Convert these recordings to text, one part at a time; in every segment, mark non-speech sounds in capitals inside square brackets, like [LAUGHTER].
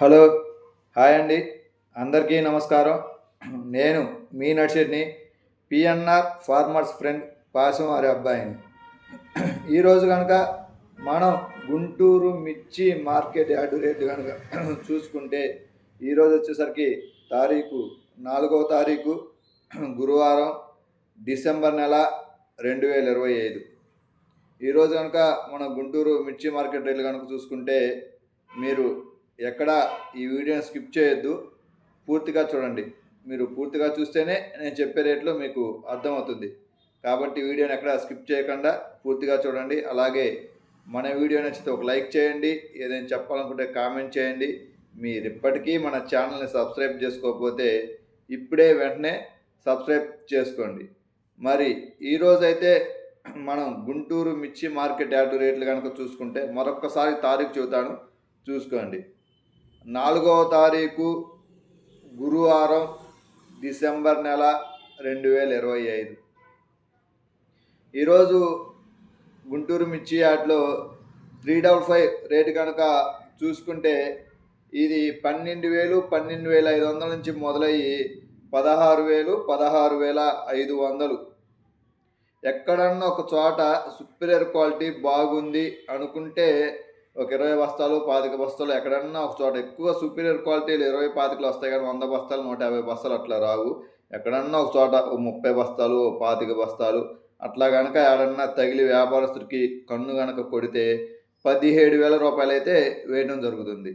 Hello hi అండి. అందరికీ నమస్కారం. నేను మీ నర్సరీని పిఎన్ఆర్ ఫార్మర్స్ ఫ్రెండ్ పాసం వారి అబ్బాయిని ఈరోజు కనుక మనం గుంటూరు మిర్చి మార్కెట్ యార్డు రేటు కనుక చూసుకుంటే ఈరోజు వచ్చేసరికి తారీఖు నాలుగవ తారీఖు గురువారం డిసెంబర్ నెల రెండు వేల ఇరవై ఐదు. ఈరోజు కనుక మన గుంటూరు మిర్చి మార్కెట్ రేట్లు కనుక చూసుకుంటే మీరు ఎక్కడ ఈ వీడియోని స్కిప్ చేయొద్దు. పూర్తిగా చూడండి. మీరు పూర్తిగా చూస్తేనే నేను చెప్పే రేట్లో మీకు అర్థమవుతుంది. కాబట్టి వీడియోని ఎక్కడ స్కిప్ చేయకుండా పూర్తిగా చూడండి. అలాగే మన వీడియో నచ్చితే ఒక లైక్ చేయండి. ఏదైనా చెప్పాలనుకుంటే కామెంట్ చేయండి. మీరు ఇప్పటికీ మన ఛానల్ని సబ్స్క్రైబ్ చేసుకోకపోతే ఇప్పుడే వెంటనే సబ్స్క్రైబ్ చేసుకోండి. మరి ఈరోజైతే మనం గుంటూరు మిర్చి మార్కెట్ యార్డు రేట్లు కనుక చూసుకుంటే మరొకసారి తారీఖు చెబుతాను. చూసుకోండి. నాలుగవ తారీఖు గురువారం డిసెంబర్ నెల రెండు వేల ఇరవై ఐదు. ఈరోజు గుంటూరు మిర్చి యార్డ్లో త్రీ డబల్ ఫైవ్ రేటు కనుక చూసుకుంటే ఇది పన్నెండు వేలు పన్నెండు వేల ఐదు వందల నుంచి మొదలయ్యి పదహారు వేలు పదహారు వేల ఐదు వందలు. ఎక్కడన్నా ఒక చోట సుపీరియర్ క్వాలిటీ బాగుంది అనుకుంటే ఒక ఇరవై బస్తాలు పాతిక బస్తాలు ఎక్కడన్నా ఒక చోట ఎక్కువ సుపీరియర్ క్వాలిటీలు ఇరవై పాతికలు వస్తాయి కానీ వంద బస్తాలు నూట యాభై బస్తాలు అట్లా రావు. ఎక్కడన్నా ఒక చోట ఓ ముప్పై బస్తాలు పాతిక బస్తాలు అట్లా కనుక ఎక్కడన్నా తగిలి వ్యాపారస్తుడికి కన్ను కనుక కొడితే పదిహేడు వేల రూపాయలు అయితే వేయడం జరుగుతుంది.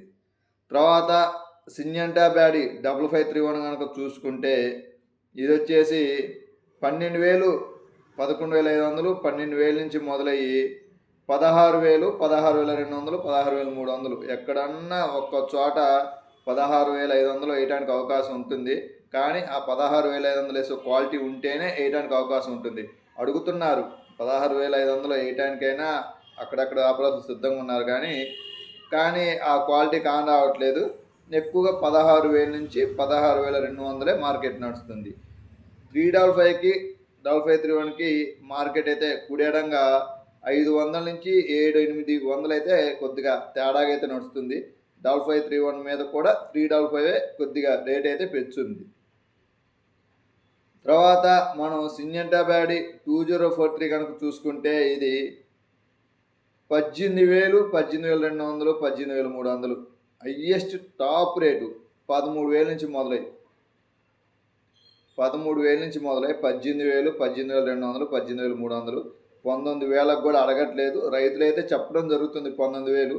తర్వాత సింజంటా బ్యాడీ డబుల్ ఫైవ్ త్రీ వన్ కనుక చూసుకుంటే ఇది వచ్చేసి పన్నెండు వేలు పదకొండు వేల ఐదు వందలు పన్నెండు వేల నుంచి మొదలయ్యి పదహారు వేలు పదహారు వేల రెండు వందలు పదహారు వేల మూడు వందలు. ఎక్కడన్నా ఒక్క చోట పదహారు వేల ఐదు వందలు వేయడానికి అవకాశం ఉంటుంది. కానీ ఆ పదహారు వేల ఐదు వందలు వేసే క్వాలిటీ ఉంటేనే వేయడానికి అవకాశం ఉంటుంది. అడుగుతున్నారు పదహారు వేల ఐదు వందలు వేయటానికైనా అక్కడక్కడ వ్యాపారస్తులు సిద్ధంగా ఉన్నారు కానీ కానీ ఆ క్వాలిటీ కాని రావట్లేదు. ఎక్కువగా పదహారు వేల నుంచి పదహారు వేల రెండు వందలే మార్కెట్ నడుస్తుంది. త్రీ డబల్ ఫైవ్కి డబల్ ఫైవ్ త్రీ వన్కి మార్కెట్ అయితే కుడేడంగా ఐదు వందల నుంచి ఏడు ఎనిమిది వందలు అయితే కొద్దిగా తేడాగా అయితే నడుస్తుంది. డబల్ ఫైవ్ త్రీ వన్ మీద కూడా త్రీ డబల్ ఫైవ్ కొద్దిగా రేట్ అయితే పెంచుంది. తర్వాత మనం సింజంటా బ్యాడీ టూ జీరో ఫోర్ త్రీ కనుక చూసుకుంటే ఇది పద్దెనిమిది వేలు పద్దెనిమిది వేల రెండు వందలు పద్దెనిమిది వేల మూడు వందలు. హయ్యెస్ట్ టాప్ రేటు పదమూడు వేల నుంచి మొదలై పదమూడు వేల నుంచి మొదలై పద్దెనిమిది వేలు పద్దెనిమిది వేల రెండు వందలు పద్దెనిమిది వేల మూడు వందలు. పంతొమ్మిది వేలకు కూడా అడగట్లేదు. రైతులు అయితే చెప్పడం జరుగుతుంది పంతొమ్మిది వేలు.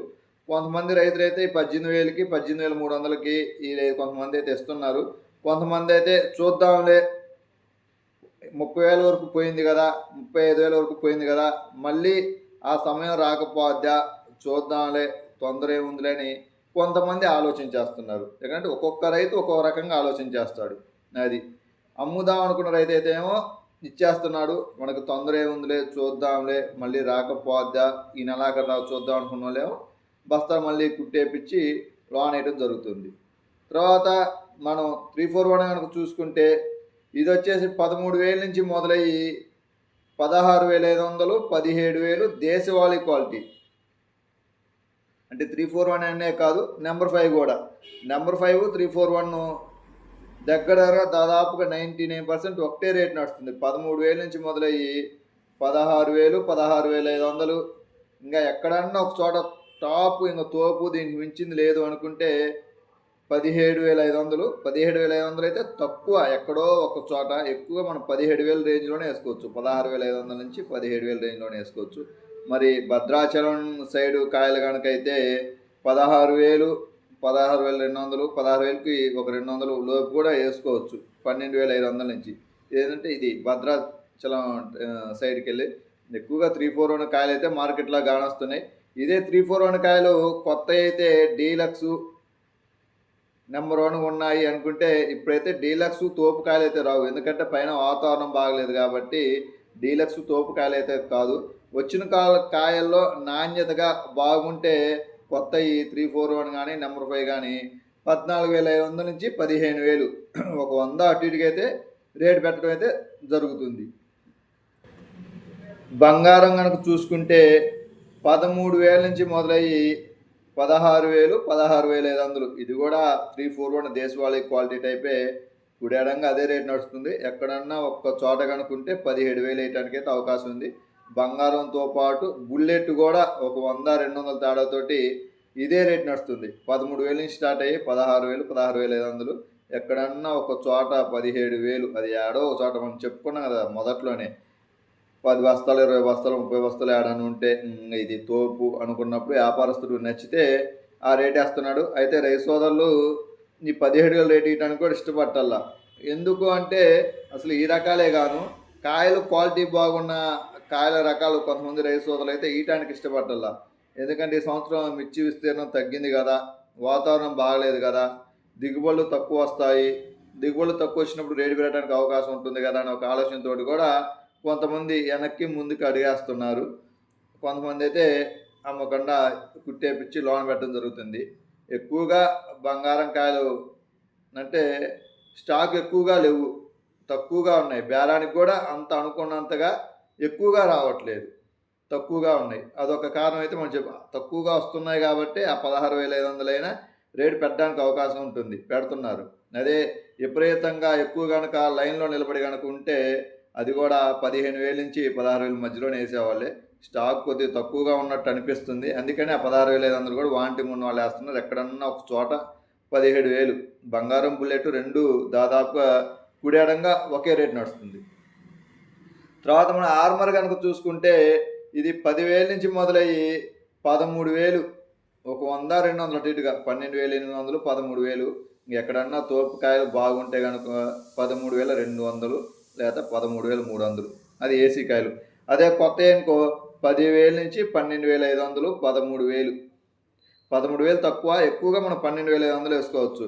కొంతమంది రైతులు అయితే ఈ పద్దెనిమిది వేలకి పద్దెనిమిది వేల మూడు వందలకి ఈ కొంతమంది అయితే ఇస్తున్నారు. కొంతమంది అయితే చూద్దాంలే ముప్పై వేల వరకు పోయింది కదా ముప్పై ఐదు వేల వరకు పోయింది కదా మళ్ళీ ఆ సమయం రాకపోద్దా? చూద్దాంలే తొందర ఏముందిలే అని కొంతమంది ఆలోచన చేస్తున్నారు. ఎందుకంటే ఒక్కొక్క రైతు ఒక్కొక్క రకంగా ఆలోచన చేస్తాడు. అది అమ్ముదాం అనుకున్న రైతు అయితే ఏమో ఇచ్చేస్తున్నాడు. మనకు తొందర ఏముందిలే చూద్దాంలే. మళ్ళీ రాకపోద్దా ఈ నెలాఖరు రా చూద్దాం అనుకున్న వాళ్ళేమో బస్తా మళ్ళీ కుట్టేపించి లోన్ వేయడం జరుగుతుంది. తర్వాత మనం త్రీ ఫోర్ వన్ కనుక చూసుకుంటే ఇది వచ్చేసి పదమూడు వేల నుంచి మొదలయ్యి పదహారు వేల ఐదు వందలు పదిహేడు వేలు దేశవాళీ క్వాలిటీ. అంటే త్రీ ఫోర్ వన్ అనే కాదు నెంబర్ ఫైవ్ కూడా. Number five three four one దగ్గర దాదాపుగా నైంటీ నైన్ పర్సెంట్ ఒకటే రేట్ నడుస్తుంది. పదమూడు వేల నుంచి మొదలయ్యి పదహారు వేలు పదహారు వేల ఐదు వందలు. ఇంకా ఎక్కడన్నా ఒక చోట టాప్ ఇంకా తోపు దీనికి మించింది లేదు అనుకుంటే పదిహేడు వేల ఐదు వందలు. పదిహేడు వేల ఐదు వందలు అయితే తక్కువ. ఎక్కడో ఒక చోట ఎక్కువ మనం పదిహేడు వేల రేంజ్లోనే వేసుకోవచ్చు. పదహారు వేల ఐదు వందల నుంచి పదిహేడు వేల రేంజ్లోనే వేసుకోవచ్చు. మరి భద్రాచలం సైడు కాయలు కనుక అయితే పదహారు వేలు పదహారు వేల రెండు వందలు పదహారు వేలకి ఒక రెండు వందలు లోపు కూడా వేసుకోవచ్చు పన్నెండు వేల ఐదు వందల నుంచి. ఏంటంటే ఇది భద్రాచలం సైడ్కి వెళ్ళి ఎక్కువగా త్రీ ఫోర్ వన్ కాయలు అయితే మార్కెట్లో కానొస్తున్నాయి ఇదే త్రీ ఫోర్ వన్ కాయలు కొత్త అయితే డీలక్స్ నెంబర్ వన్ ఉన్నాయి అనుకుంటే ఇప్పుడైతే డీలక్స్ తోపు కాయలు అయితే రావు. ఎందుకంటే పైన వాతావరణం బాగలేదు కాబట్టి డీలక్స్ తోపు కాయలు అయితే కాదు. వచ్చిన కాల కాయల్లో నాణ్యతగా బాగుంటే కొత్త ఈ త్రీ ఫోర్ వన్ కానీ నెంబర్ ఫైవ్ కానీ పద్నాలుగు వేల ఐదు వందల నుంచి పదిహేను వేలు. [CLEARS THROAT] ఒక వంద అటు ఇటుకైతే రేటు పెట్టడం అయితే జరుగుతుంది. బంగారం కనుక చూసుకుంటే పదమూడు వేల నుంచి మొదలయ్యి పదహారు వేలు పదహారు వేల ఐదు వందలు. ఇది కూడా త్రీ ఫోర్ వన్ దేశవాళీ క్వాలిటీ టైపే. గుడేడంగా అదే రేట్ నడుస్తుంది. ఎక్కడన్నా ఒక్క చోట కనుక్కుంటే పదిహేడు వేలు వేయటానికి అయితే అవకాశం ఉంది. బంగారంతో పాటు బుల్లెట్ కూడా ఒక వంద రెండు వందల తేడాతోటి ఇదే రేట్ నడుస్తుంది. పదమూడు వేల నుంచి స్టార్ట్ అయ్యి పదహారు వేలు పదహారు వేల ఐదు వందలు. ఎక్కడన్నా ఒక చోట పదిహేడు వేలు అది ఏడో ఒక చోట మనం చెప్పుకున్నాం కదా మొదట్లోనే. పది బస్తాలు ఇరవై బస్తాలు ముప్పై బస్తాలు ఏడని ఉంటే ఇది తోపు అనుకున్నప్పుడు వ్యాపారస్తుడు నచ్చితే ఆ రేట్ వేస్తున్నాడు. అయితే రైతు సోదరులు ఈ పదిహేడు వేలు రేట్ ఇవ్వడానికి కూడా ఇష్టపట్టాల ఎందుకు అంటే అసలు ఈ రకాలే గాను కాయలు క్వాలిటీ బాగున్న కాయల రకాలు కొంతమంది రైతు సోదరులు అయితే ఈయటానికి ఇష్టపడ్డల్లా. ఎందుకంటే ఈ సంవత్సరం మిర్చి విస్తీర్ణం తగ్గింది కదా వాతావరణం బాగలేదు కదా దిగుబడులు తక్కువ వస్తాయి. దిగుబడులు తక్కువ వచ్చినప్పుడు రేటు పెరగడానికి అవకాశం ఉంటుంది కదా అని ఒక ఆలోచనతో కూడా కొంతమంది వెనక్కి ముందుకు అడిగేస్తున్నారు. కొంతమంది అయితే అమ్మకుండా కుట్టేపిచ్చి లోన్ పెట్టడం జరుగుతుంది. ఎక్కువగా బంగారం కాయలు అంటే స్టాక్ ఎక్కువగా లేవు తక్కువగా ఉన్నాయి. బేరానికి కూడా అంత అనుకున్నంతగా ఎక్కువగా రావట్లేదు. తక్కువగా ఉన్నాయి. అదొక కారణం అయితే మనం చెప్ప తక్కువగా వస్తున్నాయి కాబట్టి ఆ పదహారు వేల ఐదు వందలైనా రేటు పెట్టడానికి అవకాశం ఉంటుంది. పెడుతున్నారు. అదే విపరీతంగా ఎక్కువ కనుక లైన్లో నిలబడి కనుక ఉంటే అది కూడా పదిహేను వేల నుంచి పదహారు వేల మధ్యలోనే వేసేవాళ్ళే. స్టాక్ కొద్దిగా తక్కువగా ఉన్నట్టు అనిపిస్తుంది. అందుకని ఆ పదహారు వేల ఐదు వందలు కూడా వాంటింగ్ ఉన్న వాళ్ళు వేస్తున్నారు. ఎక్కడన్నా ఒక చోట పదిహేడు వేలు. బంగారం బుల్లెట్ రెండు దాదాపుగా కుడేడంగా ఒకే రేటు నడుస్తుంది. తర్వాత మనం ఆర్మర్ కనుక చూసుకుంటే ఇది పదివేల నుంచి మొదలయ్యి పదమూడు వేలు ఒక వంద రెండు వందలు అటు ఇటుగా పన్నెండు వేలు ఎనిమిది వందలు పదమూడు వేలు ఎక్కడన్నా తోపుకాయలు బాగుంటే కనుక పదమూడు వేల రెండు వందలు లేదా పదమూడు వేల మూడు వందలు. అది ఏసీ కాయలు. అదే కొత్త అనుకో పదివేల నుంచి పన్నెండు వేల ఐదు వందలు పదమూడు వేలు పదమూడు వేలు తక్కువ ఎక్కువగా మనం పన్నెండు వేల ఐదు వందలు వేసుకోవచ్చు.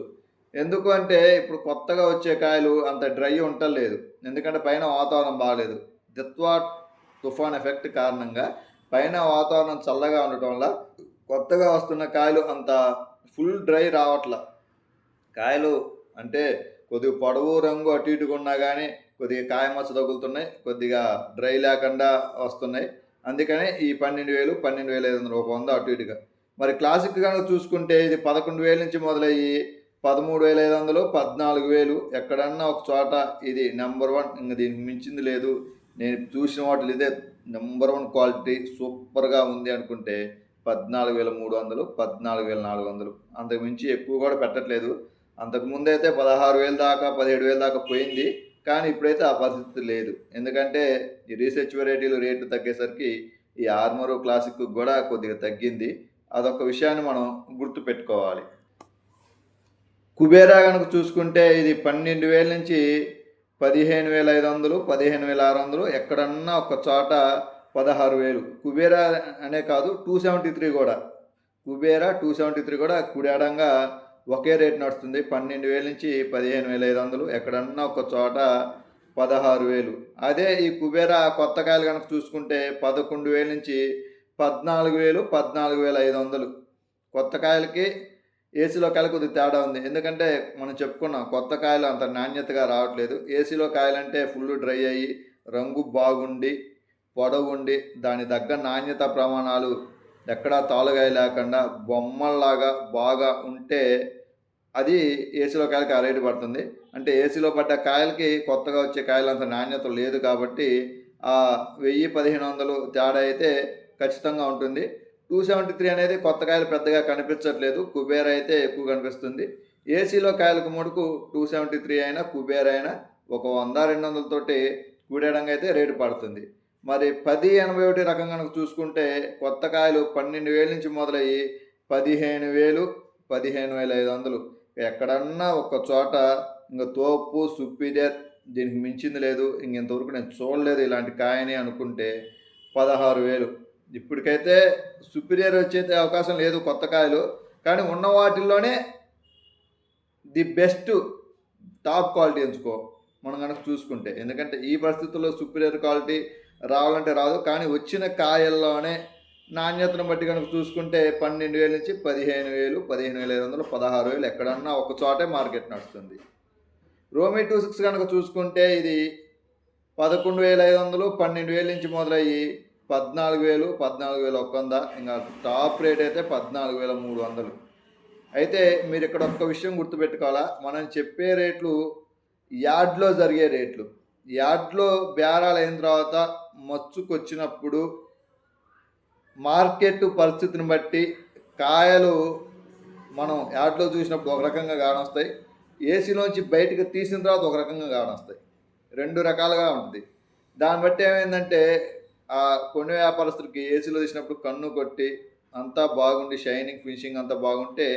ఎందుకు అంటే ఇప్పుడు కొత్తగా వచ్చే కాయలు అంత డ్రై ఉండలేదు ఎందుకంటే పైన వాతావరణం బాగాలేదు. దిత్వా తుఫాన్ ఎఫెక్ట్ కారణంగా పైన వాతావరణం చల్లగా ఉండటం వల్ల కొత్తగా వస్తున్న కాయలు అంత ఫుల్ డ్రై రావట్ల. కాయలు అంటే కొద్దిగా పొడవు రంగు అటు ఇటుగా ఉన్నా కానీ కొద్దిగా కాయ మచ్చ తగులుతున్నాయి కొద్దిగా డ్రై లేకుండా వస్తున్నాయి. అందుకనే ఈ పన్నెండు వేలు పన్నెండు వేల ఐదు వందలు ఒక వంద అటు ఇటుగా. మరి క్లాసిక్ కనుక చూసుకుంటే ఇది పదకొండు వేల నుంచి మొదలయ్యి పదమూడు వేల ఐదు వందలు పద్నాలుగు వేలు ఎక్కడన్నా ఒక చోట ఇది నెంబర్ వన్. ఇంకా దీనికి మించింది లేదు. నేను చూసిన వాటిలో ఇదే నెంబర్ వన్ క్వాలిటీ సూపర్గా ఉంది అనుకుంటే పద్నాలుగు వేల మూడు వందలు పద్నాలుగు వేల నాలుగు వందలు. అంతకుమించి ఎక్కువ కూడా పెట్టట్లేదు. అంతకుముందు అయితే పదహారు వేల దాకా పదిహేడు వేల దాకా పోయింది. కానీ ఇప్పుడైతే ఆ పరిస్థితి లేదు. ఎందుకంటే ఈ రీసెర్చ్ వెరైటీలు రేట్లు తగ్గేసరికి ఈ ఆర్మరో క్లాసిక్ కూడా కొద్దిగా తగ్గింది. అదొక విషయాన్ని మనం గుర్తుపెట్టుకోవాలి. కుబేరా కనుక చూసుకుంటే ఇది పన్నెండు వేల నుంచి పదిహేను వేల ఐదు వందలు పదిహేను వేల ఆరు వందలు ఎక్కడన్నా ఒక చోట పదహారు వేలు. కుబేరా అనే కాదు టూ సెవెంటీ త్రీ కూడా. కుబేరా టూ సెవెంటీ త్రీ కూడా కుడాడంగా ఒకే రేట్ నడుస్తుంది. పన్నెండు వేల నుంచి పదిహేను వేల ఐదు వందలు ఎక్కడన్నా ఒక చోట పదహారు వేలు. అదే ఈ కుబేరా కొత్త కాయలు కనుక చూసుకుంటే పదకొండు వేల నుంచి పద్నాలుగు వేలు పద్నాలుగు వేల ఐదు వందలు. కొత్త కాయలకి ఏసీలో కాయలు కొద్దిగా తేడా ఉంది. ఎందుకంటే మనం చెప్పుకున్నాం కొత్త కాయలు అంత నాణ్యతగా రావట్లేదు. ఏసీలో కాయలంటే ఫుల్ డ్రై అయ్యి రంగు బాగుండి పొడవు ఉండి దాని తగ్గ నాణ్యత ప్రమాణాలు ఎక్కడా తాలుగాయ లేకుండా బొమ్మల్లాగా బాగా ఉంటే అది ఏసీలో కాయలకి ఆ రేటు పడుతుంది. అంటే ఏసీలో పడ్డ కాయలకి కొత్తగా వచ్చే కాయలు అంత నాణ్యత లేదు కాబట్టి ఆ వెయ్యి పదిహేను వందలు తేడా అయితే ఖచ్చితంగా ఉంటుంది. టూ సెవెంటీ త్రీ అనేది కొత్త కాయలు పెద్దగా కనిపించట్లేదు. కుబేర అయితే ఎక్కువ కనిపిస్తుంది. ఏసీలో కాయలకు మటుకు టూ సెవెంటీ త్రీ అయినా కుబేర అయినా ఒక వంద రెండు వందలతోటి కూడేయడంగా అయితే రేటు పడుతుంది. మరి పది ఎనభై ఒకటి రకం కనుక చూసుకుంటే కొత్త కాయలు పన్నెండు వేల నుంచి మొదలయ్యి పదిహేను వేలు పదిహేను వేల ఐదు వందలు. ఎక్కడన్నా ఒక చోట ఇంకా తోపు సుపీరియర్ దీనికి మించింది లేదు. ఇంక ఇంతవరకు నేను చూడలేదు ఇలాంటి కాయని అనుకుంటే పదహారు వేలు. ఇప్పటికైతే సుపీరియర్ వచ్చే అవకాశం లేదు కొత్త కాయలు కానీ ఉన్న వాటిల్లోనే ది బెస్ట్ టాప్ క్వాలిటీ ఎంచుకో మనం కనుక చూసుకుంటే. ఎందుకంటే ఈ పరిస్థితుల్లో సుపీరియర్ క్వాలిటీ రావాలంటే రాదు కానీ వచ్చిన కాయల్లోనే నాణ్యతను బట్టి కనుక చూసుకుంటే పన్నెండు వేల నుంచి పదిహేను వేలు పదిహేను వేల ఐదు వందలు పదహారు వేలు ఎక్కడన్నా ఒక చోటే మార్కెట్ నడుస్తుంది. రోమీ టూ సిక్స్ కనుక చూసుకుంటే ఇది పదకొండు వేల ఐదు వందలు పన్నెండు వేల నుంచి మొదలయ్యి పద్నాలుగు వేలు పద్నాలుగు వేల ఒక్క వంద ఇంకా టాప్ రేట్ అయితే పద్నాలుగు వేల మూడు వందలు. అయితే మీరు ఇక్కడ ఒక్క విషయం గుర్తుపెట్టుకోవాలా? మనం చెప్పే రేట్లు యార్డ్లో జరిగే రేట్లు. యార్డ్లో బేరాలు అయిన తర్వాత మచ్చుకొచ్చినప్పుడు మార్కెట్ పరిస్థితిని బట్టి కాయలు మనం యార్డ్లో చూసినప్పుడు ఒక రకంగా కానొస్తాయి ఏసీలోంచి బయటకు తీసిన తర్వాత ఒక రకంగా కానొస్తాయి రెండు రకాలుగా ఉంటుంది. దాన్ని బట్టి ఏమైందంటే ఆ కొన్ని వ్యాపారస్తులకి ఏసీలో తీసినప్పుడు కన్ను కొట్టి అంతా బాగుండి షైనింగ్ ఫినిషింగ్ అంతా బాగుంటే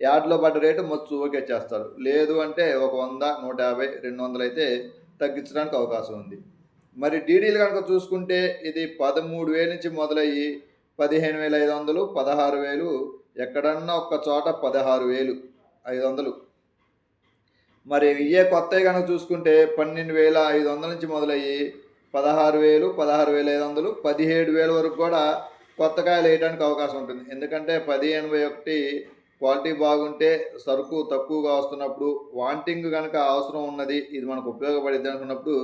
యాడ్లో పడ్డ రేటు మొత్తం ఓకే చేస్తారు లేదు అంటే ఒక వంద నూట యాభై రెండు వందలు అయితే తగ్గించడానికి అవకాశం ఉంది. మరి డీడీలు కనుక చూసుకుంటే ఇది పదమూడు వేల నుంచి మొదలయ్యి పదిహేను వేల ఐదు వందలు పదహారు వేలు ఎక్కడన్నా ఒక్క చోట పదహారు వేలు ఐదు వందలు. మరి ఇయ్యే కొత్తవి కనుక చూసుకుంటే పన్నెండు వేల ఐదు వందల నుంచి మొదలయ్యి పదహారు వేలు పదహారు వేల ఐదు వందలు పదిహేడు వేల వరకు కూడా కొత్త కాయలు వేయడానికి అవకాశం ఉంటుంది. ఎందుకంటే పది ఎనభై ఒకటి క్వాలిటీ బాగుంటే సరుకు తక్కువగా వస్తున్నప్పుడు వాంటింగ్ కనుక అవసరం ఉన్నది ఇది మనకు ఉపయోగపడింది అనుకున్నప్పుడు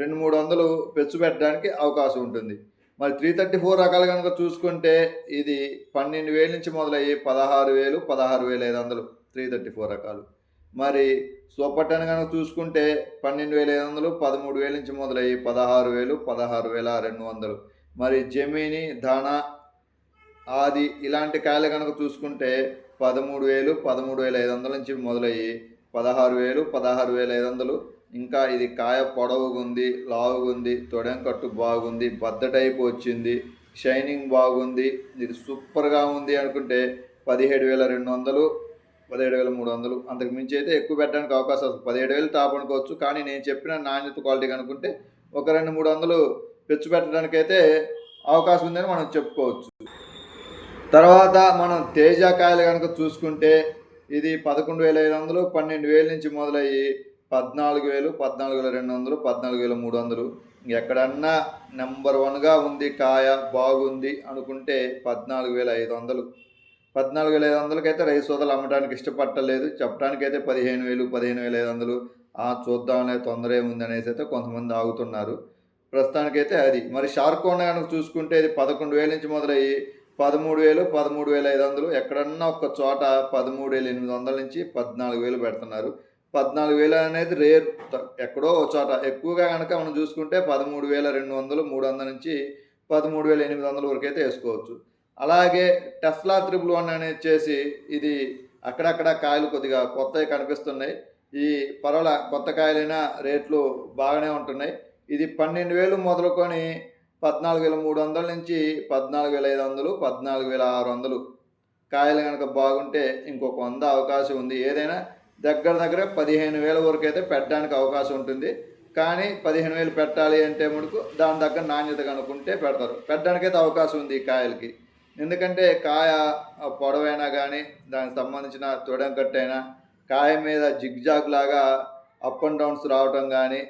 రెండు మూడు వందలు పెచ్చు పెట్టడానికి అవకాశం ఉంటుంది. మరి త్రీ థర్టీ ఫోర్ రకాలు కనుక చూసుకుంటే ఇది పన్నెండు వేల నుంచి మొదలయ్యి పదహారు వేలు పదహారు వేల ఐదు వందలు త్రీ థర్టీ ఫోర్ రకాలు. మరి సూపర్ టెన్ కనుక చూసుకుంటే పన్నెండు వేల ఐదు వందలు పదమూడు వేల నుంచి మొదలయ్యి పదహారు వేలు పదహారు వేల రెండు వందలు. మరి జమీని ధన ఆది ఇలాంటి కాయలు కనుక చూసుకుంటే పదమూడు వేలు పదమూడు వేల ఐదు వందల నుంచి మొదలయ్యి పదహారు వేలు పదహారు వేల ఐదు వందలు. ఇంకా ఇది కాయ పొడవుగా ఉంది లావుగా ఉంది తొడెం కట్టు బాగుంది బద్ద టైప్ వచ్చింది షైనింగ్ బాగుంది ఇది సూపర్గా ఉంది అనుకుంటే పదిహేడు వేల రెండు వందలు. పదిహేడు వేల మూడు వందలు. అంతకు మించి అయితే ఎక్కువ పెట్టడానికి అవకాశం వస్తుంది పదిహేడు వేలు టాప్ అనుకోవచ్చు. కానీ నేను చెప్పిన నాణ్యత క్వాలిటీ అనుకుంటే ఒక రెండు మూడు వందలు పెచ్చు పెట్టడానికి అయితే అవకాశం ఉందని మనం చెప్పుకోవచ్చు. తర్వాత మనం తేజ కాయలు కనుక చూసుకుంటే ఇది పదకొండు వేల ఐదు వందలు పన్నెండు వేల నుంచి మొదలయ్యి పద్నాలుగు వేలు పద్నాలుగు వేల రెండు వందలు పద్నాలుగు వేల మూడు వందలు. ఎక్కడన్నా నెంబర్ వన్గా ఉంది కాయ బాగుంది అనుకుంటే పద్నాలుగు వేల ఐదు వందలు. పద్నాలుగు వేల ఐదు వందలకైతే రైస్ సోదలు అమ్మడానికి ఇష్టపట్టలేదు చెప్పడానికి అయితే పదిహేను వేలు పదిహేను వేల ఐదు వందలు. ఆ చూద్దామనే తొందర ఏముంది అనేసి అయితే కొంతమంది ఆగుతున్నారు. ప్రస్తుతానికైతే అది. మరి షార్క్ కనుక చూసుకుంటే ఇది పదకొండు వేల నుంచి మొదలయ్యి పదమూడు వేలు పదమూడు వేల ఐదు వందలు. ఎక్కడన్నా ఒక చోట పదమూడు వేల ఎనిమిది వందల నుంచి పద్నాలుగు వేలు పెడుతున్నారు. పద్నాలుగు వేలు అనేది రేర్ ఎక్కడో ఒక చోట. ఎక్కువగా కనుక మనం చూసుకుంటే పదమూడు వేల రెండు వందలు మూడు వందల నుంచి పదమూడు వేల ఎనిమిది వందల వరకు అయితే వేసుకోవచ్చు. అలాగే టెస్లా త్రిబుల్ వన్ అనేది చేసి ఇది అక్కడక్కడ కాయలు కొద్దిగా కొత్తవి కనిపిస్తున్నాయి. ఈ పరవల కొత్త కాయలైనా రేట్లు బాగానే ఉంటున్నాయి. ఇది పన్నెండు వేలు మొదలుకొని పద్నాలుగు వేల మూడు వందల నుంచి పద్నాలుగు వేల ఐదు వందలు పద్నాలుగు వేల ఆరు వందలు. కాయలు కనుక బాగుంటే ఇంకొక వంద అవకాశం ఉంది. ఏదైనా దగ్గర దగ్గర పదిహేను వేల వరకు అయితే పెట్టడానికి అవకాశం ఉంటుంది. కానీ పదిహేను వేలు పెట్టాలి అంటే మటుకు దాని దగ్గర నాణ్యత కనుక్కుంటే పెడతారు. పెట్టడానికి అయితే అవకాశం ఉంది ఈ కాయలకి. ఎందుకంటే కాయ పొడవైనా కానీ దానికి సంబంధించిన తొడం కట్టైనా కాయ మీద జిగ్జాగ్ లాగా అప్ అండ్ డౌన్స్ రావటం కానీ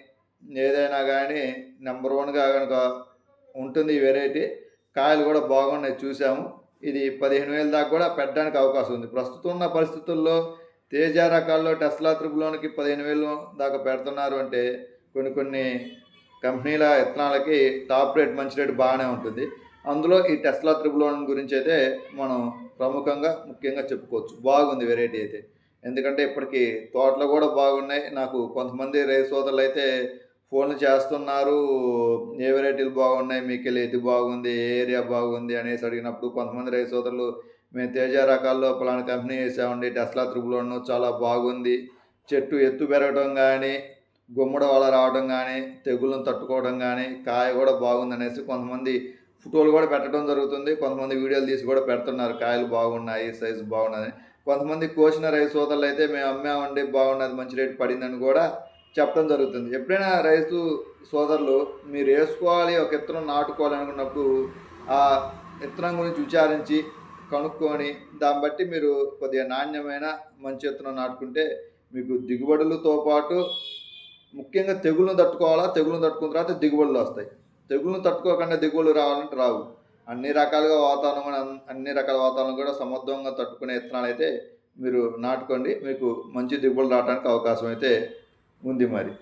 ఏదైనా కానీ నెంబర్ వన్గా కనుక ఉంటుంది ఈ వెరైటీ కాయలు కూడా బాగున్నాయి చూసాము. ఇది పదిహేను వేల దాకా కూడా పెట్టడానికి అవకాశం ఉంది. ప్రస్తుతం ఉన్న పరిస్థితుల్లో తేజ రకాల్లో టెస్లా త్రిపులోనికి పదిహేను వేలు దాకా పెడుతున్నారు అంటే కొన్ని కొన్ని కంపెనీల విత్తనాలకి టాప్ రేట్ మంచి రేట్ బాగానే ఉంటుంది. అందులో ఈ టెస్లా త్రిబులోన్ గురించి అయితే మనం ప్రముఖంగా ముఖ్యంగా చెప్పుకోవచ్చు. బాగుంది వెరైటీ అయితే. ఎందుకంటే ఇప్పటికీ తోటలు కూడా బాగున్నాయి. నాకు కొంతమంది రైతు సోదరులు అయితే ఫోన్లు చేస్తున్నారు. ఏ వెరైటీలు బాగున్నాయి? మీకు వెళ్ళి ఇది బాగుంది ఏ ఏరియా బాగుంది అనేసి అడిగినప్పుడు కొంతమంది రైతు సోదరులు మేము తేజ రకాల్లో పలానా కంపెనీ వేసామండి. టెస్లా త్రిబులోను చాలా బాగుంది. చెట్టు ఎత్తు పెరగడం కానీ గుమ్మడి వల రావడం కానీ తెగుళ్ళను తట్టుకోవడం కానీ కాయ కూడా బాగుంది అనేసి కొంతమంది ఫోటోలు కూడా పెట్టడం జరుగుతుంది. కొంతమంది వీడియోలు తీసి కూడా పెడుతున్నారు. కాయలు బాగున్నాయి సైజు బాగున్నది. కొంతమంది కోసిన రైస్ సోదరులు అయితే మేము అమ్మామండి బాగున్నది మంచి రేటు పడిందని కూడా చెప్పడం జరుగుతుంది. ఎప్పుడైనా రైతు సోదరులు మీరు వేసుకోవాలి ఒక ఇత్తనం నాటుకోవాలి అనుకున్నప్పుడు ఆ విత్తనం గురించి విచారించి కనుక్కొని దాన్ని బట్టి మీరు కొద్దిగా నాణ్యమైన మంచి ఇత్తనం నాటుకుంటే మీకు దిగుబడులతో పాటు ముఖ్యంగా తెగులను తట్టుకోవాలా? తెగులను తట్టుకున్న తర్వాత దిగుబడులు వస్తాయి. తెగులను తట్టుకోకుండా దిగువలు రావాలంటే రావు. అన్ని రకాలుగా వాతావరణం అన్ని రకాల వాతావరణం కూడా సమర్థంగా తట్టుకునే విత్తనాలు అయితే మీరు నాటుకోండి. మీకు మంచి దిగుబడులు రావడానికి అవకాశం అయితే ఉంది మరి.